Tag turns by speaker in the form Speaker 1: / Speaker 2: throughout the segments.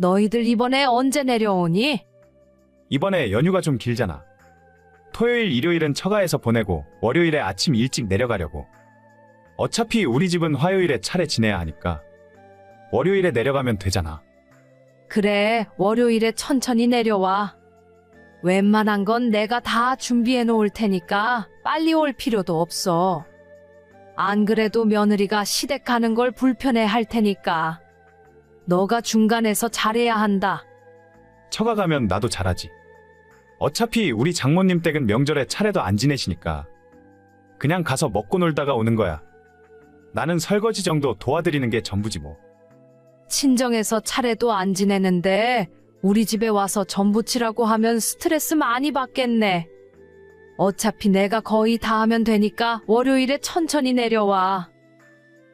Speaker 1: 너희들 이번에 언제 내려오니?
Speaker 2: 이번에 연휴가 좀 길잖아. 토요일, 일요일은 처가에서 보내고 월요일에 아침 일찍 내려가려고. 어차피 우리 집은 화요일에 차례 지내야 하니까 월요일에 내려가면 되잖아.
Speaker 1: 그래, 월요일에 천천히 내려와. 웬만한 건 내가 다 준비해 놓을 테니까 빨리 올 필요도 없어. 안 그래도 며느리가 시댁 가는 걸 불편해 할 테니까. 너가 중간에서 잘해야 한다.
Speaker 2: 처가 가면 나도 잘하지. 어차피 우리 장모님 댁은 명절에 차례도 안 지내시니까 그냥 가서 먹고 놀다가 오는 거야. 나는 설거지 정도 도와드리는 게 전부지 뭐.
Speaker 1: 친정에서 차례도 안 지내는데 우리 집에 와서 전부치라고 하면 스트레스 많이 받겠네. 어차피 내가 거의 다 하면 되니까 월요일에 천천히 내려와.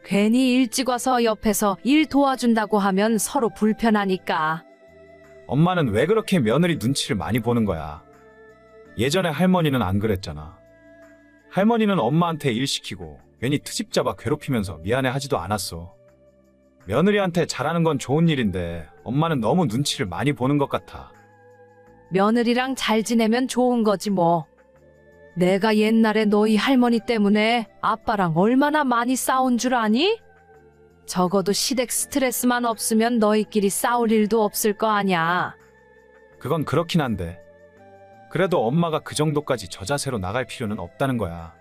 Speaker 1: 괜히 일찍 와서 옆에서 일 도와준다고 하면 서로 불편하니까.
Speaker 2: 엄마는 왜 그렇게 며느리 눈치를 많이 보는 거야? 예전에 할머니는 안 그랬잖아. 할머니는 엄마한테 일 시키고 괜히 트집 잡아 괴롭히면서 미안해 하지도 않았어. 며느리한테 잘하는 건 좋은 일인데 엄마는 너무 눈치를 많이 보는 것 같아.
Speaker 1: 며느리랑 잘 지내면 좋은 거지 뭐. 내가 옛날에 너희 할머니 때문에 아빠랑 얼마나 많이 싸운 줄 아니? 적어도 시댁 스트레스만 없으면 너희끼리 싸울 일도 없을 거 아냐.
Speaker 2: 그건 그렇긴 한데. 그래도 엄마가 그 정도까지 저 자세로 나갈 필요는 없다는 거야.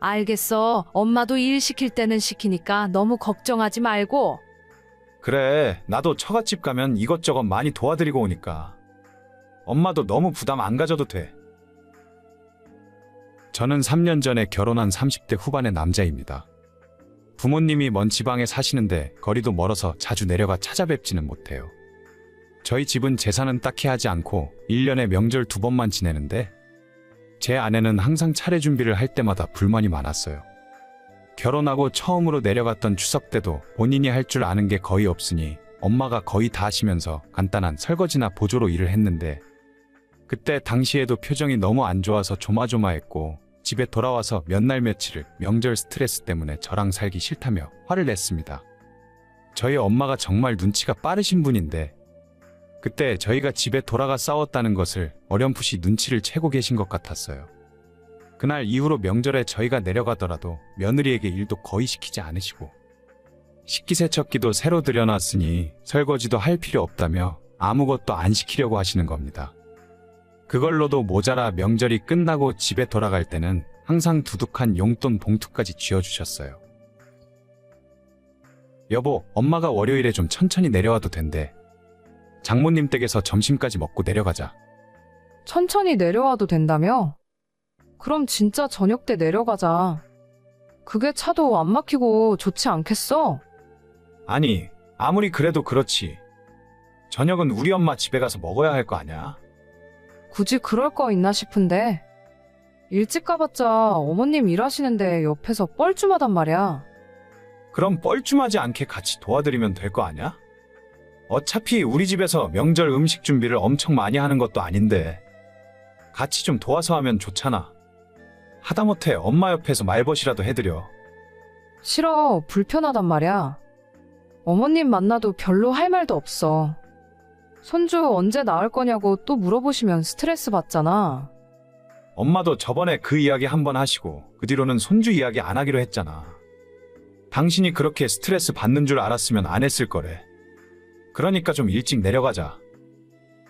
Speaker 1: 알겠어. 엄마도 일 시킬 때는 시키니까 너무 걱정하지 말고.
Speaker 2: 그래, 나도 처갓집 가면 이것저것 많이 도와드리고 오니까. 엄마도 너무 부담 안 가져도 돼. 저는 3년 전에 결혼한 30대 후반의 남자입니다. 부모님이 먼 지방에 사시는데 거리도 멀어서 자주 내려가 찾아뵙지는 못해요. 저희 집은 제사는 딱히 하지 않고 1년에 명절 두 번만 지내는데 제 아내는 항상 차례 준비를 할 때마다 불만이 많았어요. 결혼하고 처음으로 내려갔던 추석 때도 본인이 할 줄 아는 게 거의 없으니 엄마가 거의 다 하시면서 간단한 설거지나 보조로 일을 했는데 그때 당시에도 표정이 너무 안 좋아서 조마조마했고 집에 돌아와서 몇 날 며칠을 명절 스트레스 때문에 저랑 살기 싫다며 화를 냈습니다. 저희 엄마가 정말 눈치가 빠르신 분인데 그때 저희가 집에 돌아가 싸웠다는 것을 어렴풋이 눈치를 채고 계신 것 같았어요. 그날 이후로 명절에 저희가 내려가더라도 며느리에게 일도 거의 시키지 않으시고 식기세척기도 새로 들여놨으니 설거지도 할 필요 없다며 아무것도 안 시키려고 하시는 겁니다. 그걸로도 모자라 명절이 끝나고 집에 돌아갈 때는 항상 두둑한 용돈 봉투까지 쥐어주셨어요. 여보, 엄마가 월요일에 좀 천천히 내려와도 된대. 장모님 댁에서 점심까지 먹고 내려가자.
Speaker 1: 천천히 내려와도 된다며? 그럼 진짜 저녁 때 내려가자. 그게 차도 안 막히고 좋지 않겠어?
Speaker 2: 아니, 아무리 그래도 그렇지. 저녁은 우리 엄마 집에 가서 먹어야 할 거 아냐?
Speaker 1: 굳이 그럴 거 있나 싶은데. 일찍 가봤자 어머님 일하시는데 옆에서 뻘쭘하단 말이야.
Speaker 2: 그럼 뻘쭘하지 않게 같이 도와드리면 될 거 아냐? 어차피 우리 집에서 명절 음식 준비를 엄청 많이 하는 것도 아닌데 같이 좀 도와서 하면 좋잖아. 하다못해 엄마 옆에서 말벗이라도 해드려.
Speaker 1: 싫어, 불편하단 말이야. 어머님 만나도 별로 할 말도 없어. 손주 언제 나을 거냐고 또 물어보시면 스트레스 받잖아.
Speaker 2: 엄마도 저번에 그 이야기 한 번 하시고 그 뒤로는 손주 이야기 안 하기로 했잖아. 당신이 그렇게 스트레스 받는 줄 알았으면 안 했을 거래. 그러니까 좀 일찍 내려가자.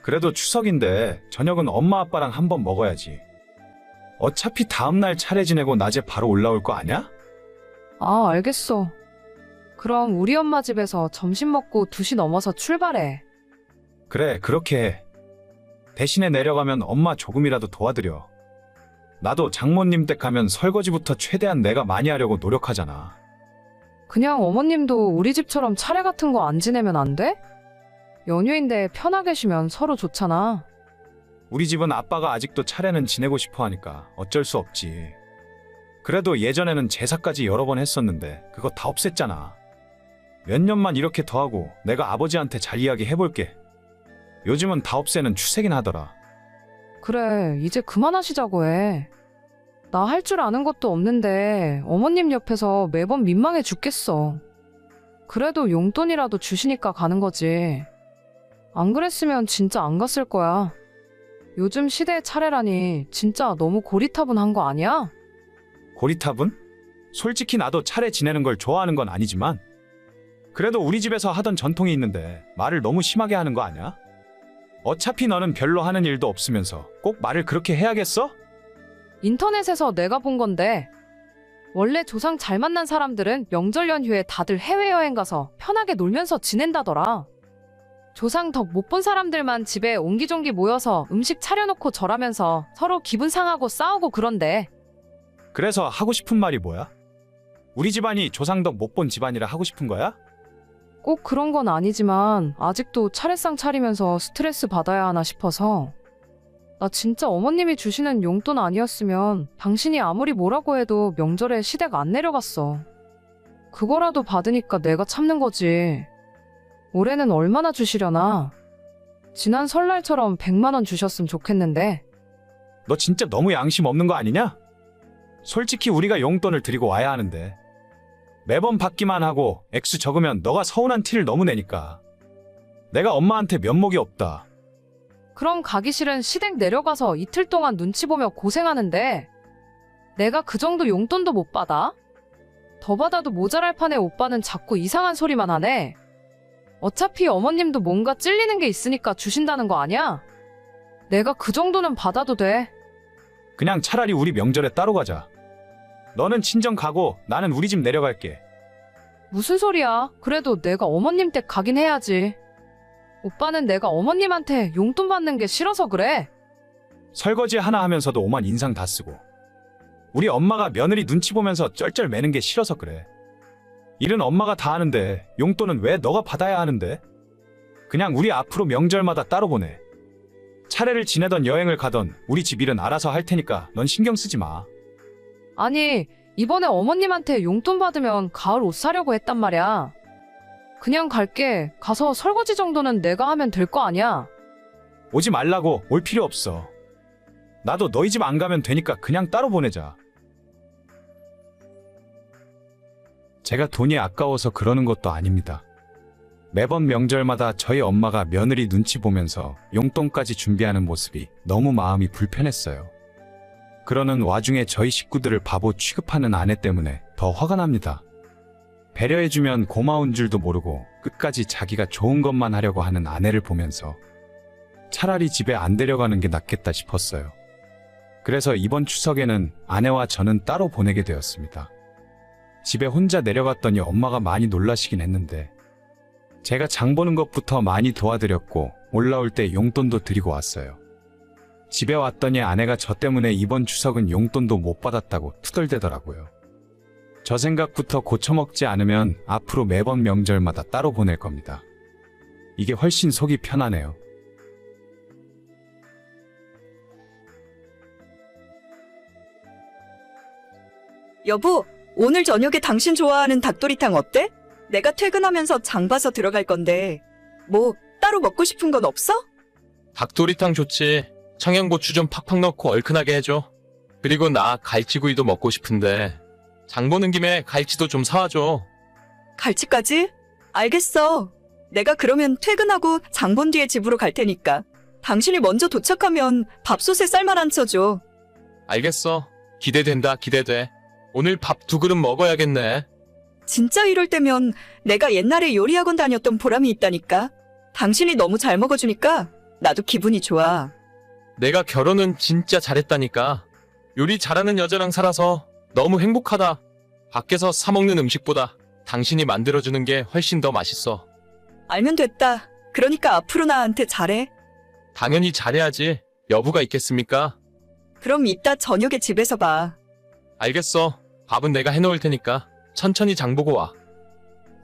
Speaker 2: 그래도 추석인데 저녁은 엄마 아빠랑 한번 먹어야지. 어차피 다음날 차례 지내고 낮에 바로 올라올 거 아냐?
Speaker 1: 아, 알겠어. 그럼 우리 엄마 집에서 점심 먹고 2시 넘어서 출발해.
Speaker 2: 그래, 그렇게 해. 대신에 내려가면 엄마 조금이라도 도와드려. 나도 장모님 댁 가면 설거지부터 최대한 내가 많이 하려고 노력하잖아.
Speaker 1: 그냥 어머님도 우리 집처럼 차례 같은 거 안 지내면 안 돼? 연휴인데 편하게 쉬면 서로 좋잖아.
Speaker 2: 우리 집은 아빠가 아직도 차례는 지내고 싶어 하니까 어쩔 수 없지. 그래도 예전에는 제사까지 여러 번 했었는데 그거 다 없앴잖아. 몇 년만 이렇게 더 하고 내가 아버지한테 잘 이야기 해볼게. 요즘은 다 없애는 추세긴 하더라.
Speaker 1: 그래, 이제 그만하시자고 해. 나 할 줄 아는 것도 없는데 어머님 옆에서 매번 민망해 죽겠어. 그래도 용돈이라도 주시니까 가는 거지.
Speaker 3: 안 그랬으면 진짜 안 갔을 거야. 요즘 시대의 차례라니 진짜 너무 고리타분한 거 아니야?
Speaker 2: 고리탑은? 솔직히 나도 차례 지내는 걸 좋아하는 건 아니지만 그래도 우리 집에서 하던 전통이 있는데 말을 너무 심하게 하는 거 아니야? 어차피 너는 별로 하는 일도 없으면서 꼭 말을 그렇게 해야겠어?
Speaker 3: 인터넷에서 내가 본 건데 원래 조상 잘 만난 사람들은 명절 연휴에 다들 해외여행 가서 편하게 놀면서 지낸다더라. 조상 덕 못 본 사람들만 집에 옹기종기 모여서 음식 차려놓고 절하면서 서로 기분 상하고 싸우고 그런데
Speaker 2: 그래서 하고 싶은 말이 뭐야? 우리 집안이 조상덕 못 본 집안이라 하고 싶은 거야?
Speaker 3: 꼭 그런 건 아니지만 아직도 차례상 차리면서 스트레스 받아야 하나 싶어서 나 진짜 어머님이 주시는 용돈 아니었으면 당신이 아무리 뭐라고 해도 명절에 시댁 안 내려갔어. 그거라도 받으니까 내가 참는 거지. 올해는 얼마나 주시려나? 지난 설날처럼 100만 원 주셨으면 좋겠는데.
Speaker 2: 너 진짜 너무 양심 없는 거 아니냐? 솔직히 우리가 용돈을 드리고 와야 하는데 매번 받기만 하고 액수 적으면 너가 서운한 티를 너무 내니까 내가 엄마한테 면목이 없다.
Speaker 3: 그럼 가기 싫은 시댁 내려가서 이틀 동안 눈치 보며 고생하는데 내가 그 정도 용돈도 못 받아? 더 받아도 모자랄 판에 오빠는 자꾸 이상한 소리만 하네. 어차피 어머님도 뭔가 찔리는 게 있으니까 주신다는 거 아니야? 내가 그 정도는 받아도 돼.
Speaker 2: 그냥 차라리 우리 명절에 따로 가자. 너는 친정 가고 나는 우리 집 내려갈게.
Speaker 3: 무슨 소리야? 그래도 내가 어머님 댁 가긴 해야지. 오빠는 내가 어머님한테 용돈 받는 게 싫어서 그래.
Speaker 2: 설거지 하나 하면서도 오만 인상 다 쓰고. 우리 엄마가 며느리 눈치 보면서 쩔쩔 매는 게 싫어서 그래. 일은 엄마가 다 하는데 용돈은 왜 너가 받아야 하는데? 그냥 우리 앞으로 명절마다 따로 보내. 차례를 지내던 여행을 가던 우리 집 일은 알아서 할 테니까 넌 신경 쓰지 마.
Speaker 3: 아니, 이번에 어머님한테 용돈 받으면 가을 옷 사려고 했단 말이야. 그냥 갈게. 가서 설거지 정도는 내가 하면 될 거 아니야.
Speaker 2: 오지 말라고 올 필요 없어. 나도 너희 집 안 가면 되니까 그냥 따로 보내자. 제가 돈이 아까워서 그러는 것도 아닙니다. 매번 명절마다 저희 엄마가 며느리 눈치 보면서 용돈까지 준비하는 모습이 너무 마음이 불편했어요. 그러는 와중에 저희 식구들을 바보 취급하는 아내 때문에 더 화가 납니다. 배려해주면 고마운 줄도 모르고 끝까지 자기가 좋은 것만 하려고 하는 아내를 보면서 차라리 집에 안 데려가는 게 낫겠다 싶었어요. 그래서 이번 추석에는 아내와 저는 따로 보내게 되었습니다. 집에 혼자 내려갔더니 엄마가 많이 놀라시긴 했는데 제가 장 보는 것부터 많이 도와드렸고 올라올 때 용돈도 드리고 왔어요. 집에 왔더니 아내가 저 때문에 이번 추석은 용돈도 못 받았다고 투덜대더라고요. 저 생각부터 고쳐먹지 않으면 앞으로 매번 명절마다 따로 보낼 겁니다. 이게 훨씬 속이 편하네요.
Speaker 4: 여보, 오늘 저녁에 당신 좋아하는 닭도리탕 어때? 내가 퇴근하면서 장 봐서 들어갈 건데. 뭐, 따로 먹고 싶은 건 없어?
Speaker 5: 닭도리탕 좋지. 청양고추 좀 팍팍 넣고 얼큰하게 해줘. 그리고 나 갈치구이도 먹고 싶은데 장 보는 김에 갈치도 좀 사와줘.
Speaker 4: 갈치까지? 알겠어. 내가 그러면 퇴근하고 장본 뒤에 집으로 갈 테니까. 당신이 먼저 도착하면 밥솥에 쌀만 안 쳐줘.
Speaker 5: 알겠어. 기대된다, 기대돼. 오늘 밥 두 그릇 먹어야겠네.
Speaker 4: 진짜 이럴 때면 내가 옛날에 요리학원 다녔던 보람이 있다니까. 당신이 너무 잘 먹어주니까 나도 기분이 좋아.
Speaker 5: 내가 결혼은 진짜 잘했다니까. 요리 잘하는 여자랑 살아서 너무 행복하다. 밖에서 사먹는 음식보다 당신이 만들어주는 게 훨씬 더 맛있어.
Speaker 4: 알면 됐다. 그러니까 앞으로 나한테 잘해.
Speaker 5: 당연히 잘해야지. 여부가 있겠습니까?
Speaker 4: 그럼 이따 저녁에 집에서 봐.
Speaker 5: 알겠어. 밥은 내가 해놓을 테니까 천천히 장 보고 와.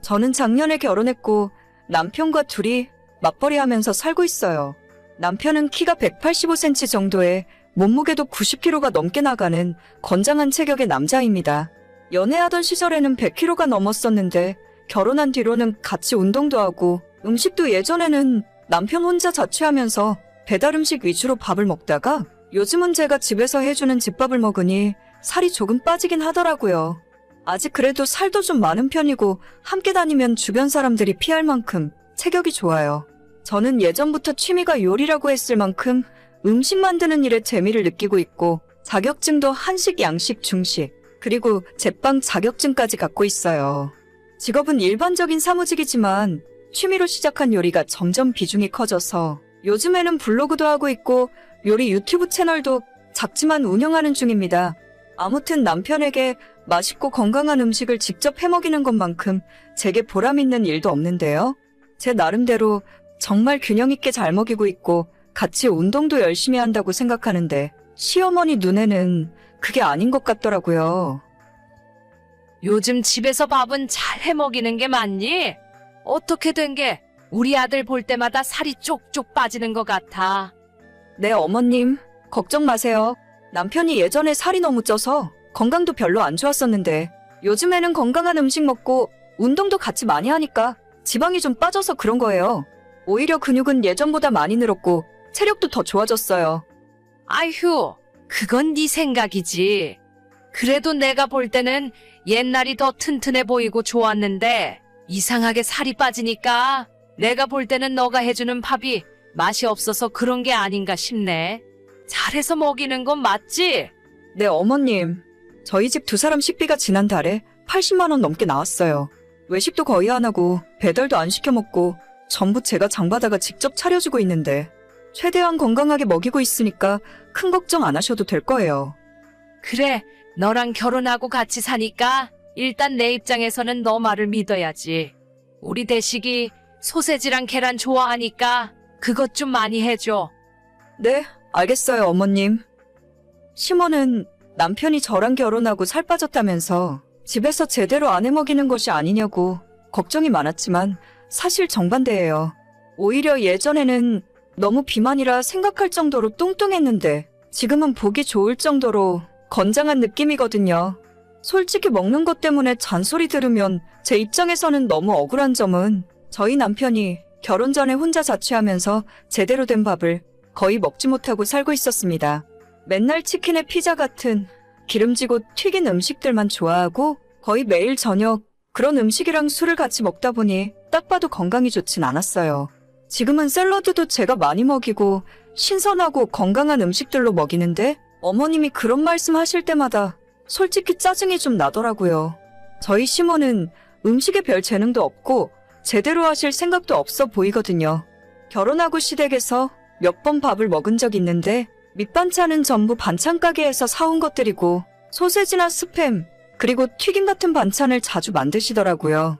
Speaker 4: 저는 작년에 결혼했고 남편과 둘이 맞벌이 하면서 살고 있어요. 남편은 키가 185cm 정도에 몸무게도 90kg가 넘게 나가는 건장한 체격의 남자입니다. 연애하던 시절에는 100kg가 넘었었는데 결혼한 뒤로는 같이 운동도 하고 음식도 예전에는 남편 혼자 자취하면서 배달 음식 위주로 밥을 먹다가 요즘은 제가 집에서 해주는 집밥을 먹으니 살이 조금 빠지긴 하더라고요. 아직 그래도 살도 좀 많은 편이고 함께 다니면 주변 사람들이 피할 만큼 체격이 좋아요. 저는 예전부터 취미가 요리라고 했을 만큼 음식 만드는 일에 재미를 느끼고 있고 자격증도 한식, 양식, 중식, 그리고 제빵 자격증까지 갖고 있어요. 직업은 일반적인 사무직이지만 취미로 시작한 요리가 점점 비중이 커져서 요즘에는 블로그도 하고 있고 요리 유튜브 채널도 작지만 운영하는 중입니다. 아무튼 남편에게 맛있고 건강한 음식을 직접 해먹이는 것만큼 제게 보람 있는 일도 없는데요. 제 나름대로 정말 균형 있게 잘 먹이고 있고 같이 운동도 열심히 한다고 생각하는데 시어머니 눈에는 그게 아닌 것 같더라고요.
Speaker 1: 요즘 집에서 밥은 잘 해먹이는 게 맞니? 어떻게 된 게 우리 아들 볼 때마다 살이 쪽쪽 빠지는 것 같아.
Speaker 4: 네, 어머님. 걱정 마세요. 남편이 예전에 살이 너무 쪄서 건강도 별로 안 좋았었는데 요즘에는 건강한 음식 먹고 운동도 같이 많이 하니까 지방이 좀 빠져서 그런 거예요. 오히려 근육은 예전보다 많이 늘었고 체력도 더 좋아졌어요.
Speaker 1: 아휴, 그건 네 생각이지. 그래도 내가 볼 때는 옛날이 더 튼튼해 보이고 좋았는데 이상하게 살이 빠지니까 내가 볼 때는 너가 해주는 밥이 맛이 없어서 그런 게 아닌가 싶네. 잘해서 먹이는 건 맞지?
Speaker 4: 네, 어머님. 저희 집 두 사람 식비가 지난 달에 80만 원 넘게 나왔어요. 외식도 거의 안 하고 배달도 안 시켜 먹고 전부 제가 장바다가 직접 차려주고 있는데 최대한 건강하게 먹이고 있으니까 큰 걱정 안 하셔도 될 거예요.
Speaker 1: 그래, 너랑 결혼하고 같이 사니까 일단 내 입장에서는 너 말을 믿어야지. 우리 대식이 소세지랑 계란 좋아하니까 그것 좀 많이 해줘.
Speaker 4: 네, 알겠어요, 어머님. 시모는 남편이 저랑 결혼하고 살 빠졌다면서 집에서 제대로 안 해먹이는 것이 아니냐고 걱정이 많았지만 사실 정반대예요. 오히려 예전에는 너무 비만이라 생각할 정도로 뚱뚱했는데 지금은 보기 좋을 정도로 건장한 느낌이거든요. 솔직히 먹는 것 때문에 잔소리 들으면 제 입장에서는 너무 억울한 점은 저희 남편이 결혼 전에 혼자 자취하면서 제대로 된 밥을 거의 먹지 못하고 살고 있었습니다. 맨날 치킨에 피자 같은 기름지고 튀긴 음식들만 좋아하고 거의 매일 저녁 그런 음식이랑 술을 같이 먹다 보니 딱 봐도 건강이 좋진 않았어요. 지금은 샐러드도 제가 많이 먹이고 신선하고 건강한 음식들로 먹이는데 어머님이 그런 말씀 하실 때마다 솔직히 짜증이 좀 나더라고요. 저희 시모는 음식에 별 재능도 없고 제대로 하실 생각도 없어 보이거든요. 결혼하고 시댁에서 몇 번 밥을 먹은 적 있는데 밑반찬은 전부 반찬 가게에서 사온 것들이고 소세지나 스팸 그리고 튀김 같은 반찬을 자주 만드시더라고요.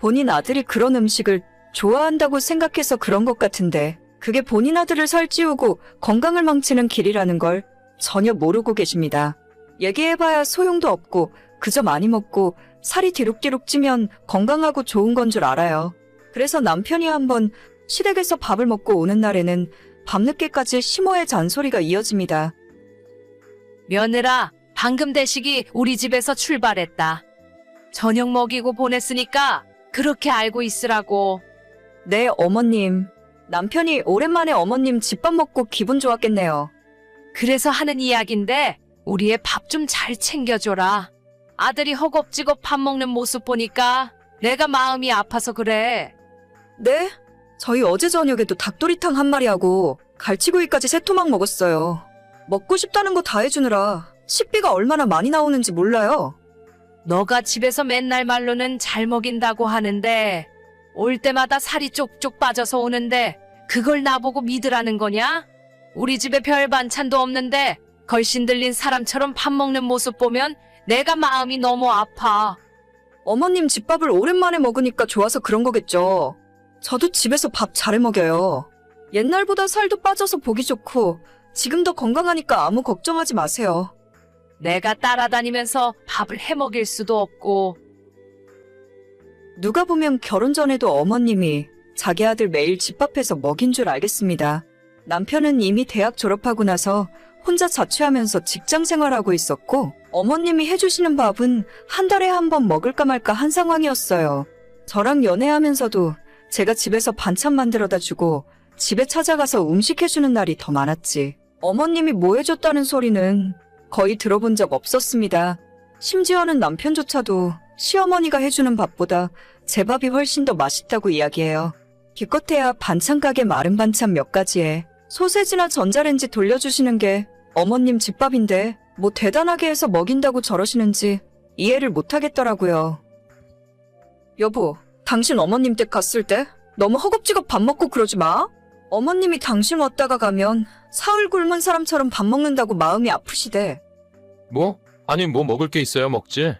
Speaker 4: 본인 아들이 그런 음식을 좋아한다고 생각해서 그런 것 같은데 그게 본인 아들을 살찌우고 건강을 망치는 길이라는 걸 전혀 모르고 계십니다. 얘기해봐야 소용도 없고 그저 많이 먹고 살이 뒤룩뒤룩 찌면 건강하고 좋은 건 줄 알아요. 그래서 남편이 한번 시댁에서 밥을 먹고 오는 날에는 밤늦게까지 시모의 잔소리가 이어집니다.
Speaker 1: 며느라, 방금 대식이 우리 집에서 출발했다. 저녁 먹이고 보냈으니까 그렇게 알고 있으라고.
Speaker 4: 네, 어머님. 남편이 오랜만에 어머님 집밥 먹고 기분 좋았겠네요.
Speaker 1: 그래서 하는 이야긴데 우리의 밥 좀 잘 챙겨줘라. 아들이 허겁지겁 밥 먹는 모습 보니까 내가 마음이 아파서 그래.
Speaker 4: 네? 저희 어제 저녁에도 닭도리탕 한 마리하고 갈치구이까지 세 토막 먹었어요. 먹고 싶다는 거 다 해주느라 식비가 얼마나 많이 나오는지 몰라요.
Speaker 1: 너가 집에서 맨날 말로는 잘 먹인다고 하는데 올 때마다 살이 쪽쪽 빠져서 오는데 그걸 나보고 믿으라는 거냐? 우리 집에 별 반찬도 없는데 걸신 들린 사람처럼 밥 먹는 모습 보면 내가 마음이 너무 아파.
Speaker 4: 어머님 집밥을 오랜만에 먹으니까 좋아서 그런 거겠죠. 저도 집에서 밥 잘해 먹여요. 옛날보다 살도 빠져서 보기 좋고 지금 더 건강하니까 아무 걱정하지 마세요.
Speaker 1: 내가 따라다니면서 밥을 해 먹일 수도 없고
Speaker 4: 누가 보면 결혼 전에도 어머님이 자기 아들 매일 집밥해서 먹인 줄 알겠습니다. 남편은 이미 대학 졸업하고 나서 혼자 자취하면서 직장 생활하고 있었고 어머님이 해주시는 밥은 한 달에 한 번 먹을까 말까 한 상황이었어요. 저랑 연애하면서도 제가 집에서 반찬 만들어다 주고 집에 찾아가서 음식 해주는 날이 더 많았지. 어머님이 뭐 해줬다는 소리는 거의 들어본 적 없었습니다. 심지어는 남편조차도 시어머니가 해주는 밥보다 제 밥이 훨씬 더 맛있다고 이야기해요. 기껏해야 반찬 가게 마른 반찬 몇 가지에 소세지나 전자레인지 돌려주시는 게 어머님 집밥인데 뭐 대단하게 해서 먹인다고 저러시는지 이해를 못하겠더라고요. 여보, 당신 어머님 댁 갔을 때 너무 허겁지겁 밥 먹고 그러지 마. 어머님이 당신 왔다가 가면 사흘 굶은 사람처럼 밥 먹는다고 마음이 아프시대.
Speaker 5: 뭐? 아니 뭐 먹을 게 있어야 먹지.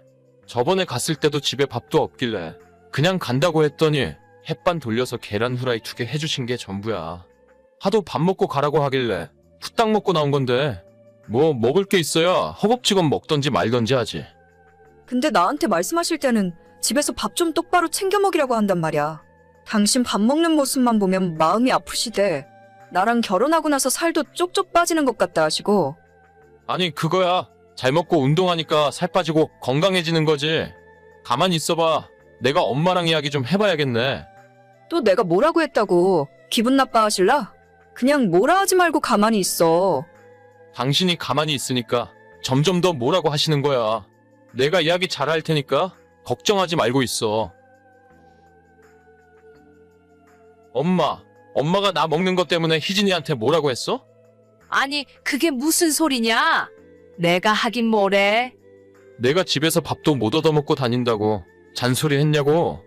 Speaker 5: 저번에 갔을 때도 집에 밥도 없길래 그냥 간다고 했더니 햇반 돌려서 계란 후라이 두 개 해주신 게 전부야. 하도 밥 먹고 가라고 하길래 후딱 먹고 나온 건데 뭐 먹을 게 있어야 허겁지겁 먹던지 말던지 하지.
Speaker 4: 근데 나한테 말씀하실 때는 집에서 밥 좀 똑바로 챙겨 먹이라고 한단 말이야. 당신 밥 먹는 모습만 보면 마음이 아프시대. 나랑 결혼하고 나서 살도 쪽쪽 빠지는 것 같다 하시고.
Speaker 5: 아니 그거야 잘 먹고 운동하니까 살 빠지고 건강해지는 거지. 가만히 있어봐. 내가 엄마랑 이야기 좀 해봐야겠네.
Speaker 4: 또 내가 뭐라고 했다고 기분 나빠하실라? 그냥 뭐라 하지 말고 가만히 있어.
Speaker 5: 당신이 가만히 있으니까 점점 더 뭐라고 하시는 거야. 내가 이야기 잘할 테니까 걱정하지 말고 있어. 엄마, 엄마가 나 먹는 것 때문에 희진이한테 뭐라고 했어?
Speaker 1: 아니, 그게 무슨 소리냐? 내가 하긴 뭐래.
Speaker 5: 내가 집에서 밥도 못 얻어먹고 다닌다고 잔소리 했냐고.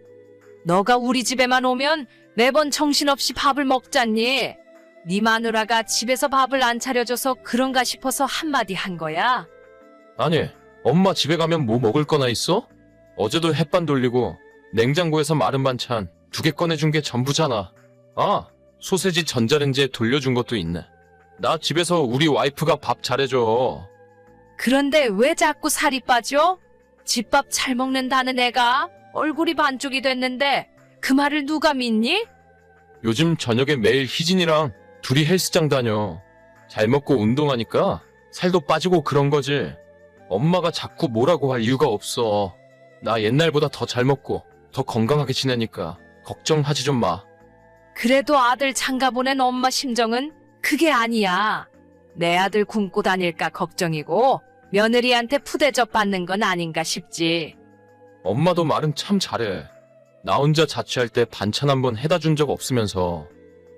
Speaker 1: 너가 우리 집에만 오면 매번 정신없이 밥을 먹잖니. 네 마누라가 집에서 밥을 안 차려줘서 그런가 싶어서 한마디 한 거야.
Speaker 5: 아니, 엄마 집에 가면 뭐 먹을 거나 있어? 어제도 햇반 돌리고 냉장고에서 마른 반찬 두 개 꺼내준 게 전부잖아. 아, 소세지 전자레인지에 돌려준 것도 있네. 나 집에서 우리 와이프가 밥 잘해줘.
Speaker 1: 그런데 왜 자꾸 살이 빠져? 집밥 잘 먹는다는 애가 얼굴이 반쪽이 됐는데 그 말을 누가 믿니?
Speaker 5: 요즘 저녁에 매일 희진이랑 둘이 헬스장 다녀. 잘 먹고 운동하니까 살도 빠지고 그런 거지. 엄마가 자꾸 뭐라고 할 이유가 없어. 나 옛날보다 더 잘 먹고 더 건강하게 지내니까 걱정하지 좀 마.
Speaker 1: 그래도 아들 장가 보낸 엄마 심정은 그게 아니야. 내 아들 굶고 다닐까 걱정이고 며느리한테 푸대접 받는 건 아닌가 싶지.
Speaker 5: 엄마도 말은 참 잘해. 나 혼자 자취할 때 반찬 한 번 해다 준 적 없으면서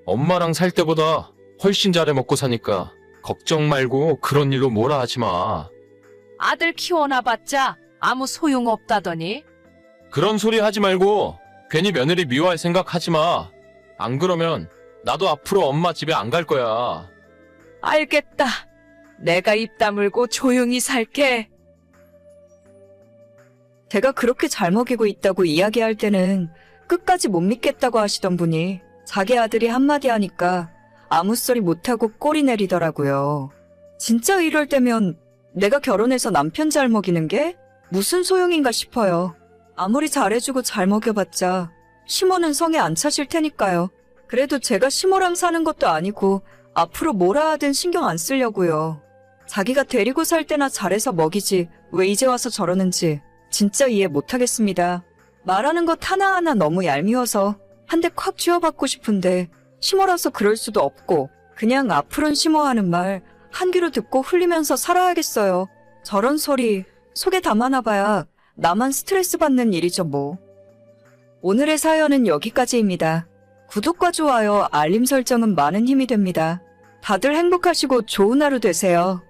Speaker 5: 엄마랑 살 때보다 훨씬 잘해 먹고 사니까 걱정 말고 그런 일로 뭐라 하지 마.
Speaker 1: 아들 키워놔봤자 아무 소용 없다더니.
Speaker 5: 그런 소리 하지 말고 괜히 며느리 미워할 생각 하지 마. 안 그러면 나도 앞으로 엄마 집에 안 갈 거야.
Speaker 1: 알겠다. 내가 입 다물고 조용히 살게.
Speaker 4: 제가 그렇게 잘 먹이고 있다고 이야기할 때는 끝까지 못 믿겠다고 하시던 분이 자기 아들이 한마디 하니까 아무 소리 못하고 꼬리 내리더라고요. 진짜 이럴 때면 내가 결혼해서 남편 잘 먹이는 게 무슨 소용인가 싶어요. 아무리 잘해주고 잘 먹여봤자 시모는 성에 안 차실 테니까요. 그래도 제가 시모랑 사는 것도 아니고 앞으로 뭐라 하든 신경 안 쓰려고요. 자기가 데리고 살 때나 잘해서 먹이지 왜 이제 와서 저러는지 진짜 이해 못하겠습니다. 말하는 것 하나하나 너무 얄미워서 한 대 콱 쥐어받고 싶은데 심어라서 그럴 수도 없고 그냥 앞으론 심어하는 말 한 귀로 듣고 흘리면서 살아야겠어요. 저런 소리 속에 담아놔봐야 나만 스트레스 받는 일이죠 뭐. 오늘의 사연은 여기까지입니다. 구독과 좋아요, 알림 설정은 많은 힘이 됩니다. 다들 행복하시고 좋은 하루 되세요.